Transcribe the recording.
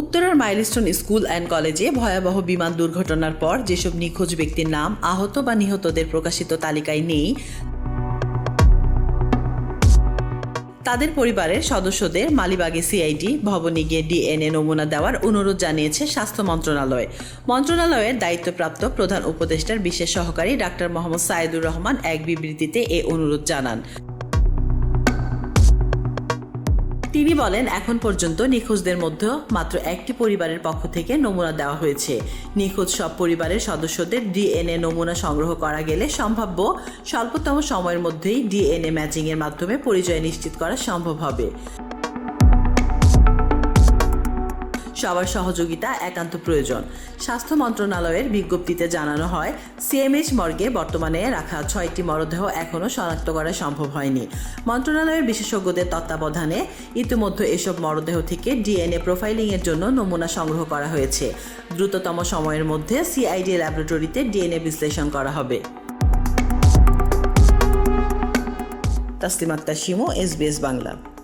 উত্তরার milestone school and কলেজে ভয়াবহ বিমান দুর্ঘটনার পর যেসব নিখোঁজ ব্যক্তির নাম আহত বা নিহতদের প্রকাশিত তালিকায় নেই, তাদের পরিবারের সদস্যদের মালিবাগে সিআইডি ভবনে গিয়ে ডিএনএ নমুনা দেওয়ার অনুরোধ জানিয়েছে স্বাস্থ্য মন্ত্রণালয়। মন্ত্রণালয়ের দায়িত্বপ্রাপ্ত প্রধান উপদেষ্টার বিশেষ সহকারী ডাক্তার মোহাম্মদ সাইদুর রহমান এক বিবৃতিতে এ অনুরোধ জানান। তিনি বলেন, এখন পর্যন্ত নিখোঁজদের মধ্যে মাত্র একটি পরিবারের পক্ষ থেকে নমুনা দেওয়া হয়েছে। নিখোঁজ সব পরিবারের সদস্যদের ডিএনএ নমুনা সংগ্রহ করা গেলে সম্ভাব্য স্বল্পতম সময়ের মধ্যেই ডিএনএ ম্যাচিংয়ের মাধ্যমে পরিচয় নিশ্চিত করা সম্ভব হবে। সবার সহযোগিতা একান্ত প্রয়োজন। স্বাস্থ্য মন্ত্রণালয়ের বিজ্ঞপ্তিতে জানানো হয়, সিএমএইচ মর্গে বর্তমানে রাখা ছয়টি মরদেহ এখনও শনাক্ত করা সম্ভব হয়নি। মন্ত্রণালয়ের বিশেষজ্ঞদের তত্ত্বাবধানে ইতিমধ্যে এসব মরদেহ থেকে ডিএনএ প্রোফাইলিংয়ের জন্য নমুনা সংগ্রহ করা হয়েছে। দ্রুততম সময়ের মধ্যে সিআইডি ল্যাবরেটরিতে ডিএনএ বিশ্লেষণ করা হবে। তাসলিমাত্তা শিমু এসবিএস বাংলা।